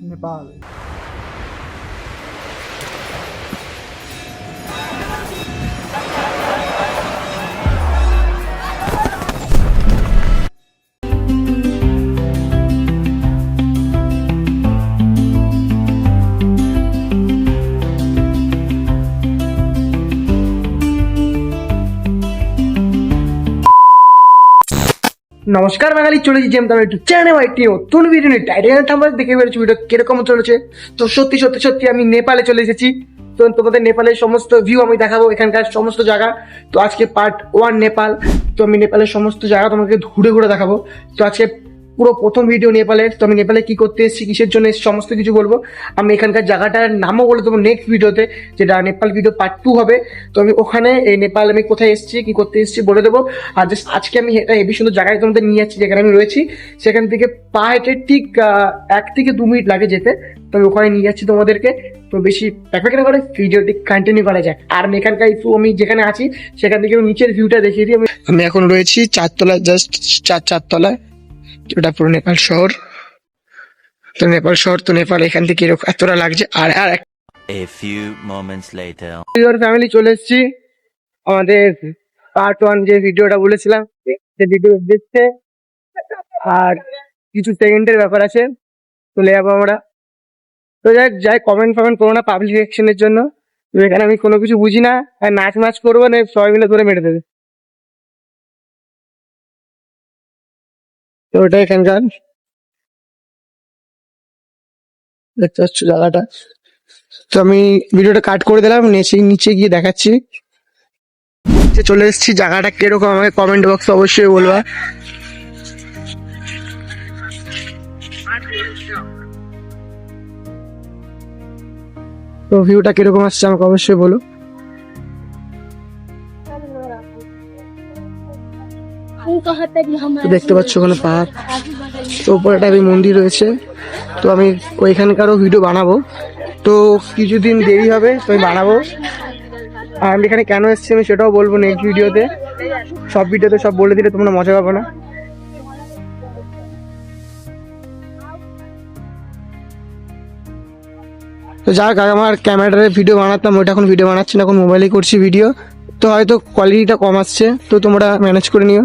নেপাল নমস্কার বাঙালি চলেছি জেম তার একটু চ্যানেল একটি নতুন ভিডিও নিয়ে। টাইটেল থাম্বার দেখে বেরোচ্ছি ভিডিও কীরকম চলেছে। তো সত্যি সত্যি সত্যি আমি নেপালে চলে এসেছি। তো তোমাদের নেপালের সমস্ত ভিউ আমি দেখাবো এখানকার সমস্ত জায়গা। তো আজকে পার্ট ওয়ান নেপাল। তো আমি নেপালের সমস্ত জায়গা তোমাকে ঘুরে ঘুরে দেখাবো। তো আজকে পুরো প্রথম ভিডিও নেপালের। তো আমি নেপালে কি করতে এসেছি, কিসের জন্য সমস্ত কিছু বলব। আমি এখানকার জায়গাটার নামও বলে দেবো নেক্সট ভিডিওতে যেটা নেপাল ভিডিও পার্ট টু হবে। তো আমি ওখানে, এই নেপাল আমি কোথায় এসেছি, কি করতে এসেছি বলে দেবো। আর জাস্ট আজকে আমি এটা হেবি সুন্দর জায়গায় তোমাদের নিয়ে যাচ্ছি, যেখানে আমি রয়েছি। সেখান থেকে পা হেঁটে ঠিক এক থেকে দু মিনিট লাগে যেতে। তো আমি ওখানে নিয়ে যাচ্ছি তোমাদেরকে। তো বেশি প্যাকেট করে? ভিডিওটি কন্টিনিউ করা যাক। আর আমি এখানকার একটু আমি যেখানে আছি, সেখান থেকে নিচের ভিউটা দেখিয়ে দিই। আমি এখন রয়েছি চারতলা জাস্ট চার চারতলায়। ওটা পুরো নেপাল শহর। তো নেপাল শহর তো নেপাল এখান থেকে এরকম এতটা লাগছে। আর আর A few moments later. Your family চলে এসেছি। আমাদের পার্ট ওয়ান যে ভিডিওটা বলেছিলাম সে ভিডিও দেখতে। আর কিছু সেকেন্ডের ব্যাপার আছে। চলে যাব আমরা। তো যাই যাই কমেন্ট ফমেন্ট করো না পাবলিক রিয়েকশনের জন্য। এখানে আমি কোনো কিছু বুঝি না। আর নাচ মাচ করব না সবাই মিলে ধরে মেরে দেবে। তো ওটা এখানকার। দেখতে পাচ্ছ জায়গাটা। তো আমি ভিডিওটা কাট করে দিলাম নিচে নিচে গিয়ে দেখাচ্ছি। চলে এসেছি, জায়গাটা কীরকম আমাকে কমেন্ট বক্সে অবশ্যই বলবা। তো ভিউটা কীরকম আসছে আমাকে অবশ্যই বলো। দেখতে পাচ্ছ ওখানে পাহাড়। তো উপরে একটা মন্দির রয়েছে। তো আমি ওইখানকারও ভিডিও বানাবো। তো কিছুদিন দেরি হবে, তো আমি বানাবো। আর আমি এখানে কেন এসেছি আমি সেটাও বলব নেক্সট ভিডিওতে সব ভিডিওতে সব বলে দিলে তোমরা মজা পাবে না। তো যাক আমার ক্যামেরার ভিডিও বানাতাম, ওইটা এখন ভিডিও বানাচ্ছি না, এখন মোবাইলেই করছি ভিডিও তো হয়তো কোয়ালিটিটা কম আসছে, তো তোমরা ম্যানেজ করে নিও।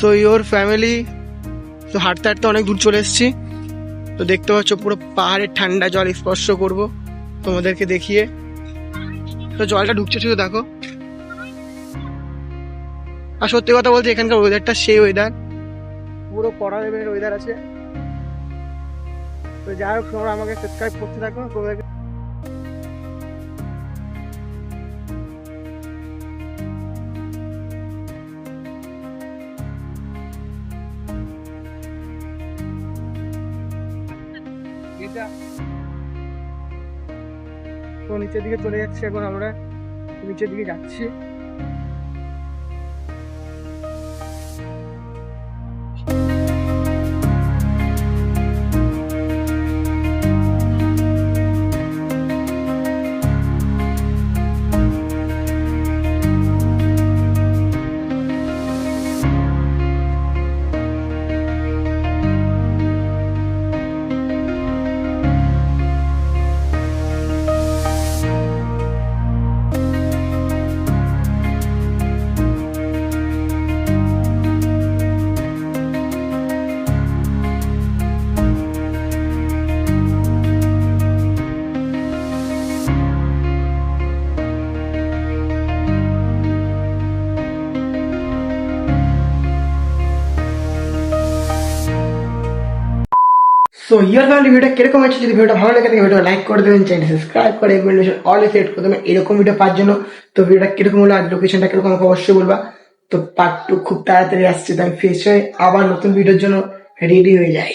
সো ইওর ফ্যামিলি তো হাঁটতে হাঁটতে অনেক দূর চলে এসেছি। তো দেখতে পাচ্ছ পুরো পাহাড়ের ঠান্ডা জল স্পর্শ করব তোমাদেরকে দেখিয়ে। তো জলটা ঢুকছে শুধু দেখো। আর সত্যি কথা বলতে এখানকার ওয়েদারটা সেই ওয়েদার পুরো কড়া লেভেলের ওয়েদার আছে। তো যাই হোক, তোমরা আমাকে সাবস্ক্রাইব করতে থাকো, তোমাদেরকে তো নিচের দিকে চলে যাচ্ছি এখন আমরা। নিচের দিকে যাচ্ছি। সো ইয়ার ফ্যামিলি ভিডিও কীরকম হয়েছে যদি ভিডিওটা ভালো লাগে থাকে ভিডিও লাইক করে দেবেন চ্যানেল সাবস্ক্রাইব করে বেল অল সেট করে দেবেন, এরকম ভিডিও পাওয়ার জন্য। তো ভিডিওটা কীরকম হলো আর লোকেশনটা কীরকম আমাকে অবশ্যই বলবা। তো পার্ট টু খুব তাড়াতাড়ি আসছে, তো আমি ফ্রেশ হয়ে আবার নতুন ভিডিওর জন্য রেডি হয়ে যাই।